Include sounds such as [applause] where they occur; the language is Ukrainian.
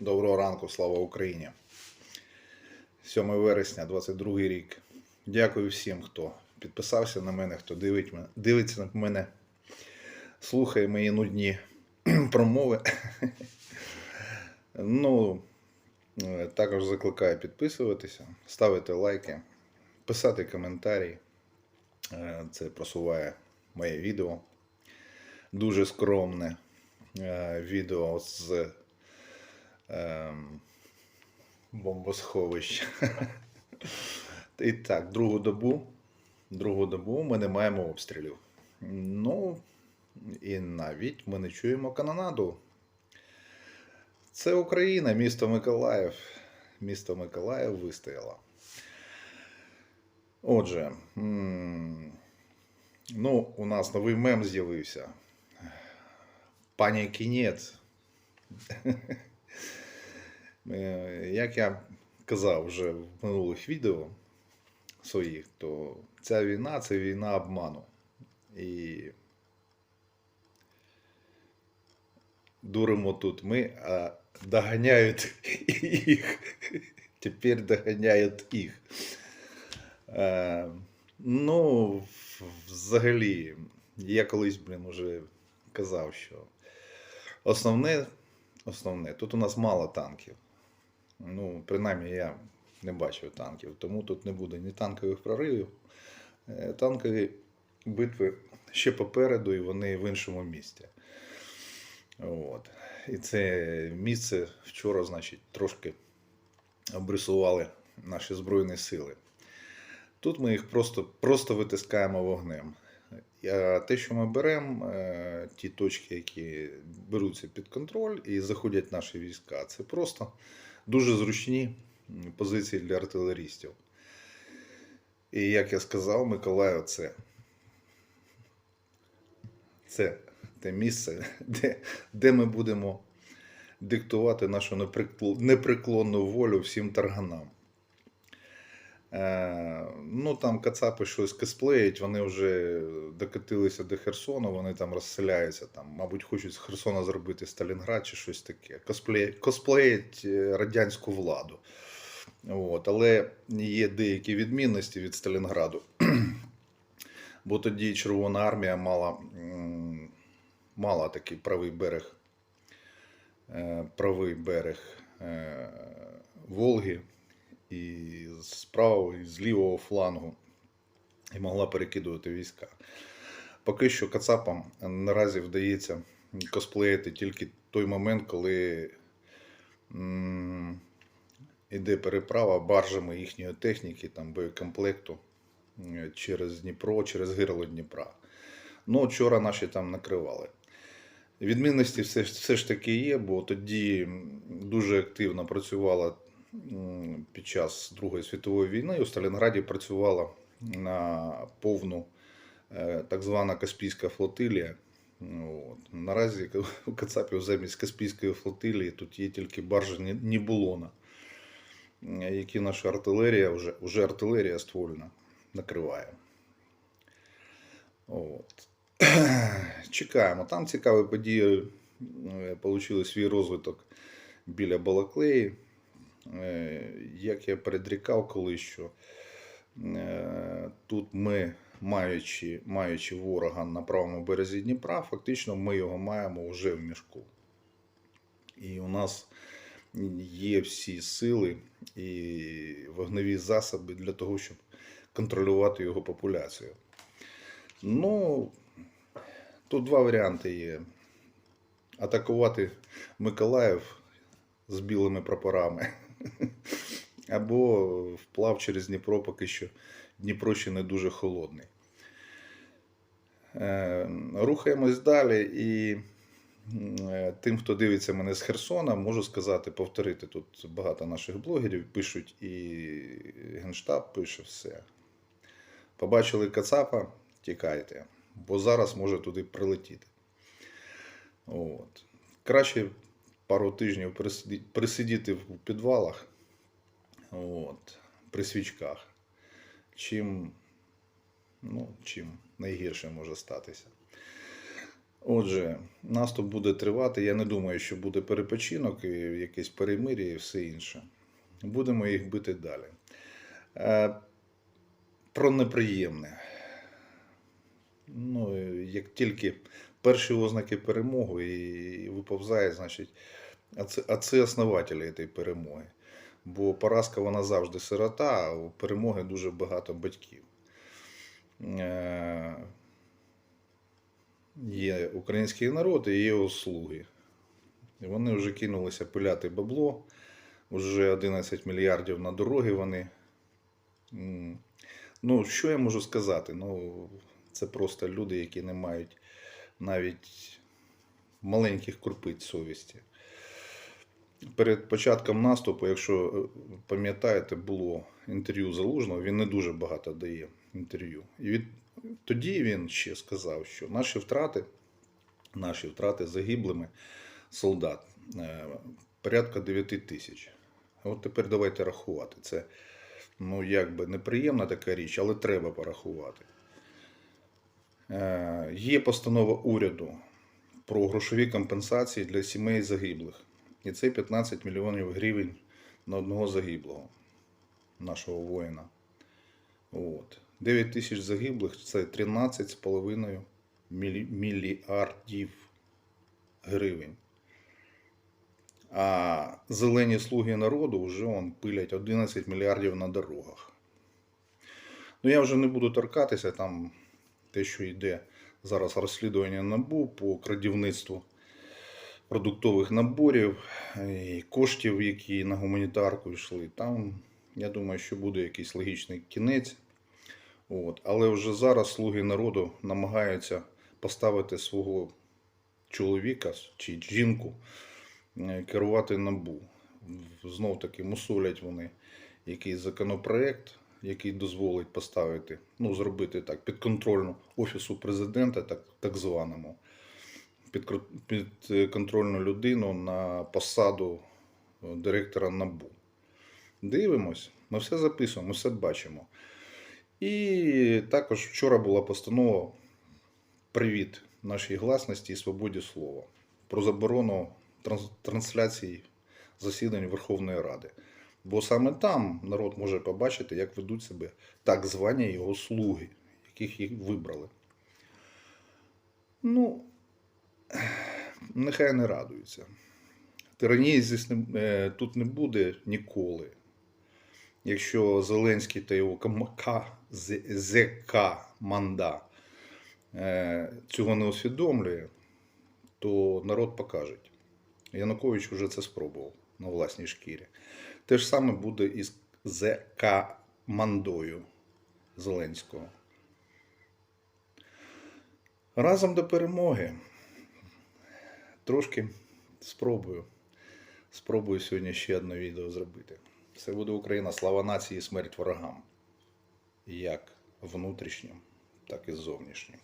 Доброго ранку, слава Україні. 7 вересня, 22 рік. Дякую всім, хто підписався на мене, хто дивиться на мене, слухає мої нудні [clears throat] промови. [laughs] Ну, е, також закликаю підписуватися, ставити лайки, писати коментарі. Е, Це просуває моє відео. Дуже скромне е, відео з бомбосховища. І так, другу добу. Другу добу ми не маємо обстрілів. Ну, і навіть ми не чуємо канонаду. Це Україна, місто Миколаїв. Місто Миколаїв вистояло. Отже, ну, у нас новий мем з'явився. Пані Кінець. Е, Як я казав вже в минулих відео своїх, то ця війна це війна обману. І дуримо тут ми, а доганяють [laughs] їх. Тепер доганяють їх. Е, ну, взагалі, я колись, блін, уже казав, що основне, основне, тут у нас мало танків. Ну, принаймні, я не бачив танків, тому тут не буде ні танкових проривів. Е, Танкові битви ще попереду, і вони в іншому місті. От. І це місце вчора, значить, трошки обрисували наші Збройні сили. Тут ми їх просто, просто витискаємо вогнем. А те, що ми беремо, е, ті точки, які беруться під контроль і заходять наші війська, це просто дуже зручні позиції для артилерістів. І як я сказав, Миколаю, це, це те місце, [laughs] де, де ми будемо диктувати нашу неприкл- непреклонну волю всім тарганам. Е, ну там кацапи щось косплеять, вони вже докотилися до Херсону, вони там розселяються, там, мабуть, хочуть з Херсона зробити Сталінград чи щось таке. Косплеять, косплеять е, радянську владу. От, але є деякі відмінності від Сталінграду. [clears throat] Бо тоді Червона армія мала, мала такий правий берег, е, правий берег Волги і з правого і з лівого флангу і могла перекидувати війська. Поки що Кацапам наразі вдається косплеїти тільки той момент, коли м, іде переправа баржами їхньої техніки, там боєкомплекту е, через Дніпро, через гирло Дніпра. Ну, вчора наші там накривали. Відмінності все, все ж таки є, бо тоді дуже активно працювала під час Другої світової війни. У Сталінграді працювала на повну е, так звана Каспійська флотилія. От. Наразі [laughs] у Кацапів замість Каспійської флотилії тут є тільки баржа Нібулона, які наша артилерія, вже, вже артилерія ствольна, накриває. От. [clears throat] Чекаємо. Там цікаві події е, отримали свій розвиток біля Балаклеї. Е, Як я предрікав колись, що е, тут ми, маючи, маючи ворога на правому березі Дніпра, фактично ми його маємо вже в мішку. І у нас є всі сили і вогневі засоби для того, щоб контролювати його популяцію. Ну, тут два варіанти є. Атакувати Миколаїв з білими прапорами. [laughs] Або вплав через Дніпро, поки що Дніпро ще не дуже холодний. Е, Рухаємось далі і е, тим, хто дивиться мене з Херсона, можу сказати, повторити. Тут багато наших блогерів пишуть, і Генштаб пише все. Побачили Кацапа, тікайте, бо зараз може туди прилетіти. От. Краще пару тижнів присиді- присидіти в підвалах от, при свічках, чим, ну, чим найгірше може статися. Отже, наступ буде тривати. Я не думаю, що буде перепочинок, і якесь перемир'я і все інше. Будемо їх бити далі. Е, Про неприємне. Ну, як тільки перші ознаки перемоги і виповзає, значить, це, основателі цієї перемоги. Бо поразка вона завжди сирота, а у перемоги дуже багато батьків. Е, Є український народ і є його слуги. Вони вже кинулися пиляти бабло. Вже 11 мільярдів на дороги вони. Ну, що я можу сказати? Ну, це просто люди, які не мають навіть маленьких крупиць совісті. Перед початком наступу, якщо е, пам'ятаєте, було інтерв'ю Залужного, він не дуже багато дає інтерв'ю. І від... тоді він ще сказав, що наші втрати, наші втрати загиблими солдат е, порядка 9 тисяч. От тепер давайте рахувати. Це ну, якби неприємна така річ, але треба порахувати. Е, Є постанова уряду про грошові компенсації для сімей загиблих. І це 15 мільйонів гривень на одного загиблого нашого воїна. От. 9 тисяч загиблих це 13,5 мільярдів гривень. А зелені слуги народу вже он, пилять 11 мільярдів на дорогах. Ну я вже не буду торкатися там те, що йде зараз розслідування НАБУ по крадівництву продуктових наборів і коштів, які на гуманітарку йшли. Там, я думаю, що буде якийсь логічний кінець. От. Але вже зараз слуги народу намагаються поставити свого чоловіка чи жінку е, керувати набу. Знов таки мусолять вони якийсь законопроект, який дозволить поставити, ну, зробити так, підконтрольну офісу президента, так, так званому, підконтрольну людину на посаду е, директора НАБУ. Дивимось, ми все записуємо, ми все бачимо. І також вчора була постанова Привіт нашій гласності і свободі слова про заборону транс- трансляції засідань Верховної Ради. Бо саме там народ може побачити, як ведуть себе так звані його слуги, яких їх вибрали. Ну, нехай не радуються. Тиранії е, тут не буде ніколи. Якщо Зеленський та його ЗК Манда е, цього не усвідомлює, то народ покаже. Янукович вже це спробував на власній шкірі. Те ж саме буде і з ЗК Мандою Зеленського. Разом до перемоги. Трошки спробую. Спробую сьогодні ще одне відео зробити. Все буде Україна, слава нації, смерть ворогам. Як внутрішнім, так і зовнішнім.